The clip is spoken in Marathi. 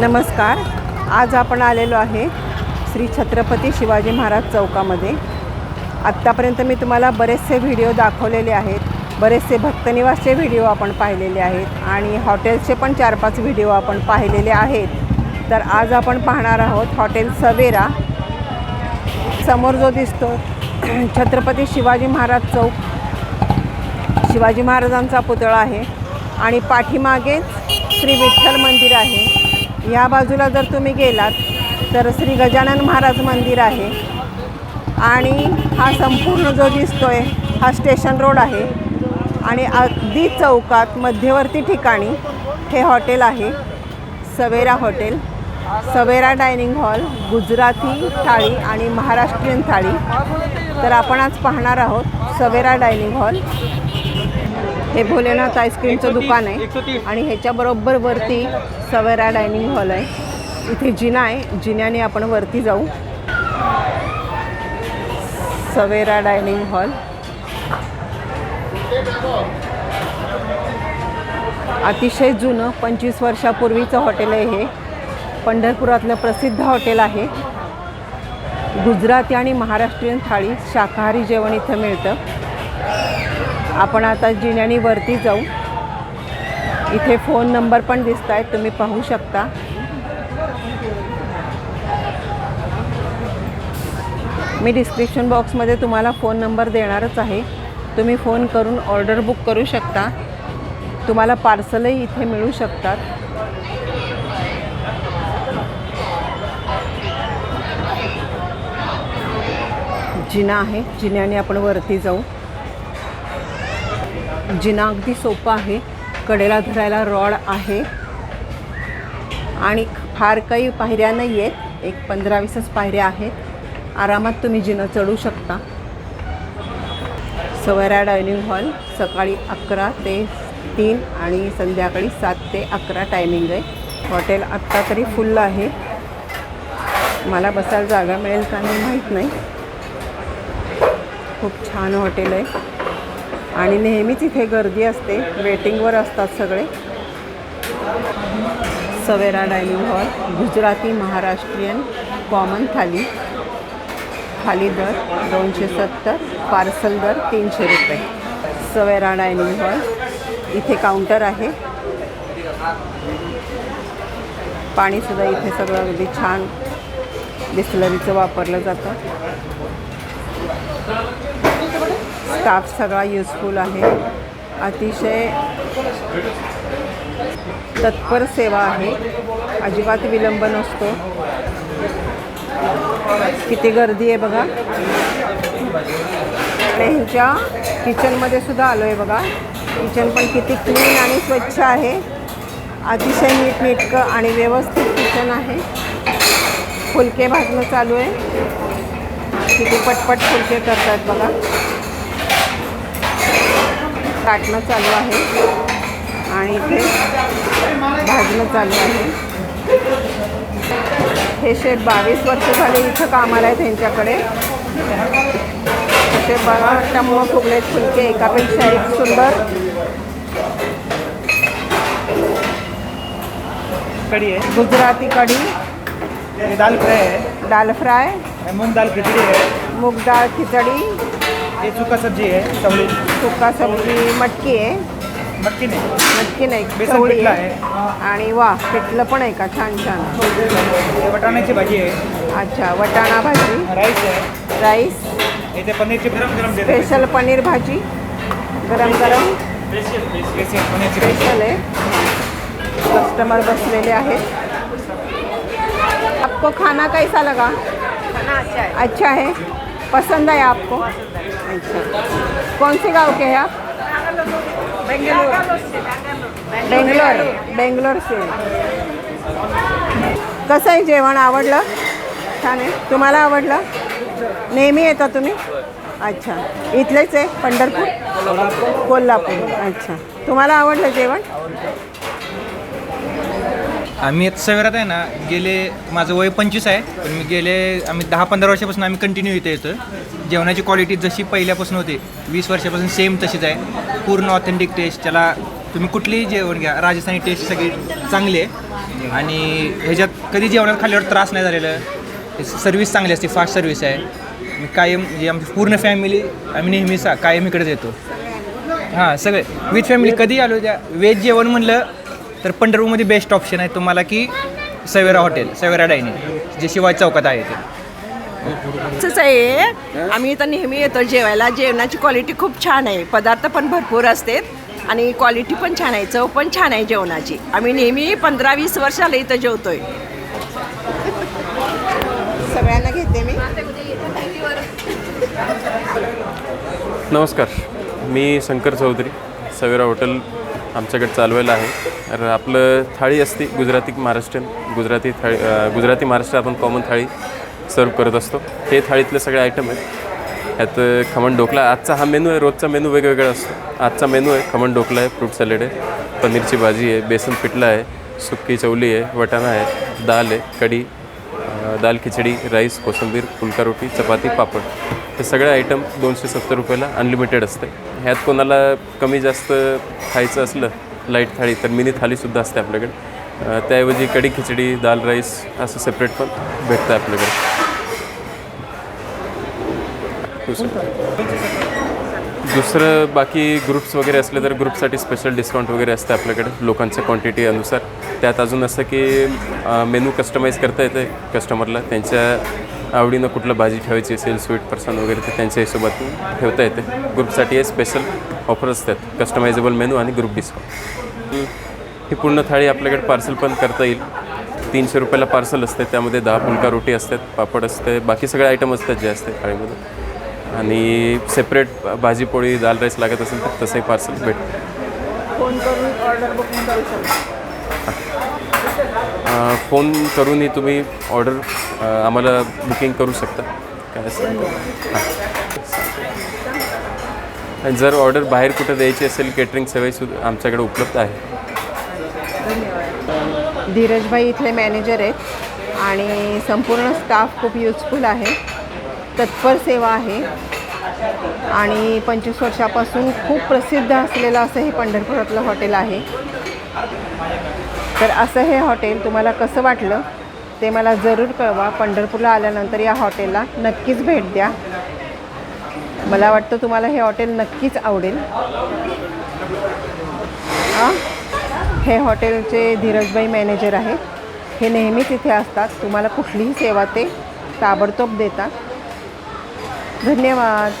नमस्कार. आज आपण आलेलो आहे श्री छत्रपती शिवाजी महाराज चौकामध्ये. आत्तापर्यंत मी तुम्हाला बरेचसे व्हिडिओ दाखवलेले आहेत. बरेचसे भक्तनिवासचे व्हिडिओ आपण पाहिलेले आहेत आणि हॉटेल्सचे पण चार पाच व्हिडिओ आपण पाहिलेले आहेत. तर आज आपण पाहणार आहोत हॉटेल सवेरा. समोर जो दिसतो छत्रपती शिवाजी महाराज चौक. शिवाजी महाराजांचा पुतळा आहे आणि पाठीमागेच श्री विठ्ठल मंदिर आहे. या बाजूला जर तुम्ही गेलात तर श्री गजानन महाराज मंदिर आहे. आणि हा संपूर्ण जो दिसतो आहे हा स्टेशन रोड आहे. आणि अगदी चौकात मध्यवर्ती ठिकाणी हे हॉटेल आहे. Savera hotel. Savera dining hall Gujarati थाळी आणि महाराष्ट्रीयन थाळी. तर आपण आज पाहणार आहोत सवेरा डायनिंग हॉल. हे भोलेनाथ आईस्क्रीमचं दुकान आहे. आणि ह्याच्याबरोबर वरती सवेरा डायनिंग हॉल आहे. इथे जिना आहे. जिन्याने आपण वरती जाऊ. Savera dining hall. अतिशय जुनं पंचवीस वर्षापूर्वीचं हॉटेल आहे हे. पंढरपुरातलं प्रसिद्ध हॉटेल आहे. गुजराती आणि महाराष्ट्रीयन थाळी शाकाहारी जेवण इथं मिळतं. आपण आता जिन्यानी वरती जाऊ. इथे फोन नंबर पण दिसत आहेत तुम्ही पाहू शकता. मी डिस्क्रिप्शन बॉक्समध्ये तुम्हाला फोन नंबर देणारच आहे. तुम्ही फोन करून ऑर्डर बुक करू शकता. तुम्हाला पार्सलही इथे मिळू शकतात. जिना आहे जिन्याने आपण वरती जाऊ. जिना अगदी सोपा आहे. कडेला धरायला रॉड आहे. आणि फार काही पायऱ्या नाही आहेत. एक पंधरा वीसच पायऱ्या आहेत. आरामात तुम्ही जिना चढू शकता. सवरा डायनिंग हॉल सकाळी अकरा ते तीन आणि संध्याकाळी सात ते अकरा टायमिंग आहे. हॉटेल आत्ता तरी फुल्ल आहे. मला बसायला जागा मिळेल का नाही माहीत नाही. खूप छान हॉटेल आहे. आणि नेहमीच इथे गर्दी असते. वेटिंगवर असतात सगळे. Savera dining hall Gujarati Maharashtrian common थाली. थाली दर दोनशे सत्तर पार्सल दर तीनशे रुपये. सवेरा डायनिंग हॉल इथे काउंटर आहे. पाणीसुद्धा इथे सगळं अगदी छान. बिस्लरीचं वापरलं जातं. स्टाफ सगळा युजफुल आहे. अतिशय तत्पर सेवा आहे. अजिबात विलंब नसतो. किती गर्दी आहे बघा. आणि ह्यांच्या किचनमध्ये सुद्धा आलो आहे बघा. किचन पण किती क्लीन आणि स्वच्छ आहे. अतिशय नीटनेटकं आणि व्यवस्थित किचन आहे. फुलके भाजणं चालू आहे. किती पटपट फुलके करतात बघा. काटणं चालू आहे. आणि इथे भाजणं चालू आहे. हे शेठ बावीस वर्ष झाले इथं कामाला आहे त्यांच्याकडे. ते बघा टम्म फुगलेत फुलके एकापेक्षा एक सुंदर. कड़ी है गुजराती कढी. दाल फ्राई है दाल फ्राय. मूंग दाल खिचड़ी है मूग डाळ खिचडी. ये सूखा सब्जी है चवली सुका सब्जी मटकी आहे. मटकी नहीं. मटकी नाही बेसन चवळी आहे. आणि वा पिठलं पण आहे का? छान छान. वटाण्याची भाजी है अच्छा वटाणा भाजी. राईस है राईस. ये पनीरची गरम गरम स्पेशल पनीर भाजी. गरम गरम. स्पेशल पनीरची भाजी. स्पेशल आहे. कस्टमर बसलेले आहेत. आपको खाना कैसा लगा? खाना अच्छा है. अच्छा है. पसंद है आपको? अच्छा. कौन से गांव के हैं आप बेंगलोर बेंगलोर. बेंगलोर से. कसं आहे जेवण? आवडलं? छान आहे. तुम्हाला आवडलं? नेहमी येता तुम्ही? अच्छा. इथलेच आहे? पंढरपूर? कोल्हापूर. अच्छा. तुम्हाला आवडलं जेवण? आम्ही आता सवेरात आहे ना गेले माझं वय पंचवीस आहे पण मी गेले आम्ही दहा पंधरा वर्षापासून आम्ही कंटिन्यू इथे येतो जेवणाची क्वालिटी जशी पहिल्यापासून होती वीस वर्षापासून सेम तशीच आहे. पूर्ण ऑथेंटिक टेस्ट त्याला तुम्ही कुठलीही जेवण घ्या राजस्थानी टेस्ट सगळी चांगली आहे. आणि ह्याच्यात कधी जेवणात खाल्ल्यावर त्रास नाही झालेलं. सर्व्हिस चांगली असते फास्ट सर्व्हिस आहे. मी कायम म्हणजे आमची पूर्ण फॅमिली आम्ही नेहमीच कायम इकडेच येतो. हां सगळे विथ फॅमिली कधी आलो त्या व्हेज जेवण म्हणलं तर पंढरपूरमध्ये बेस्ट ऑप्शन आहे तुम्हाला की सवेरा हॉटेल सवेरा डायनिंग जे शिवाजी चौकात आहे ते. असंच आहे. आम्ही इथं नेहमी येतो जेवायला. जेवणाची क्वालिटी खूप छान आहे. पदार्थ पण भरपूर असतात आणि क्वालिटी पण छान आहे. चव पण छान आहे जेवणाची. आम्ही नेहमी पंधरा वीस वर्षाला इथं जेवतोय. सगळ्यांना घेते मी. नमस्कार. मी शंकर चौधरी सवेरा हॉटेल आमच्याकडे चालवायला आहे. तर आपलं थाळी असते गुजराती महाराष्ट्रीयन गुजराती थाळी गुजराती महाराष्ट्र आपण कॉमन थाळी सर्व करत असतो. हे थाळीतले सगळे आयटम आहेत. यात खमण ढोकला आजचा हा मेनू आहे रोजचा मेनू वेगवेगळा असतो. आजचा मेनू आहे खमण ढोकला आहे फ्रूट सॅलेड आहे पनीरची भाजी आहे बेसन पिठला आहे सुक्की चवली आहे वटाणा आहे दाल आहे कढी दाल खिचडी राईस कोसंबीर फुलका रोटी चपाती पापड. हे सगळे आयटम दोनशे सत्तर रुपयाला अनलिमिटेड असते. ह्यात कोणाला कमी जास्त खायचं असलं लाइट थाळी तर मिनी थाळीसुद्धा असते आपल्याकडे. त्याऐवजी कढी खिचडी दाल राईस असं सेपरेट पण भेटतं आपल्याकडे. हो, दुसरं बाकी ग्रुप्स वगैरे असले तर ग्रुपसाठी स्पेशल डिस्काउंट वगैरे असते आपल्याकडे लोकांच्या क्वांटिटी अनुसार. त्यात अजून असं की मेनू कस्टमाइज करता येते कस्टमरला त्यांच्या आवडीनं कुठलं भाजी ठेवायची असेल स्वीट पर्सन वगैरे तर त्यांच्या हिशोबात ठेवता येते. ग्रुपसाठी हे स्पेशल ऑफर असतात. कस्टमायझेबल मेनू आणि ग्रुप डिस्काउंट ही पूर्ण थाळी आपल्याकडे पार्सल पण करता येईल. तीनशे रुपयाला पार्सल असते. त्यामध्ये दहा फुलका रोटी असतात पापड असते बाकी सगळे आयटम असतात जे असते थाळीमध्ये. आणि सेपरेट भाजी पोळी दाल राईस लागत असेल तर तसंही पार्सल भेट फोन करून ऑर्डर बुकिंग करू शकतो. फोन करूनही तुम्ही ऑर्डर आम्हाला बुकिंग करू शकता. काय. हां. आणि जर ऑर्डर बाहेर कुठं द्यायची असेल केटरिंग सेवासुद्धा आमच्याकडे उपलब्ध आहे. धीरजभाई इथले मॅनेजर आहेत आणि संपूर्ण स्टाफ खूप युजफुल आहे. तत्पर सेवा आहे. आणि पंचवीस वर्षापासून खूप प्रसिद्ध असलेलं असं हे पंढरपुरातलं हॉटेल आहे. तर असं हे हॉटेल तुम्हाला कसं वाटलं ते मला जरूर कळवा. पंढरपूरला आल्यानंतर या हॉटेलला नक्कीच भेट द्या. मला वाटतं तुम्हाला हे हॉटेल नक्कीच आवडेल. हां हे हॉटेलचे धीरजबाई मॅनेजर आहेत. हे नेहमीच इथे असतात. तुम्हाला कुठलीही सेवा ते ताबडतोब देतात. धन्यवाद.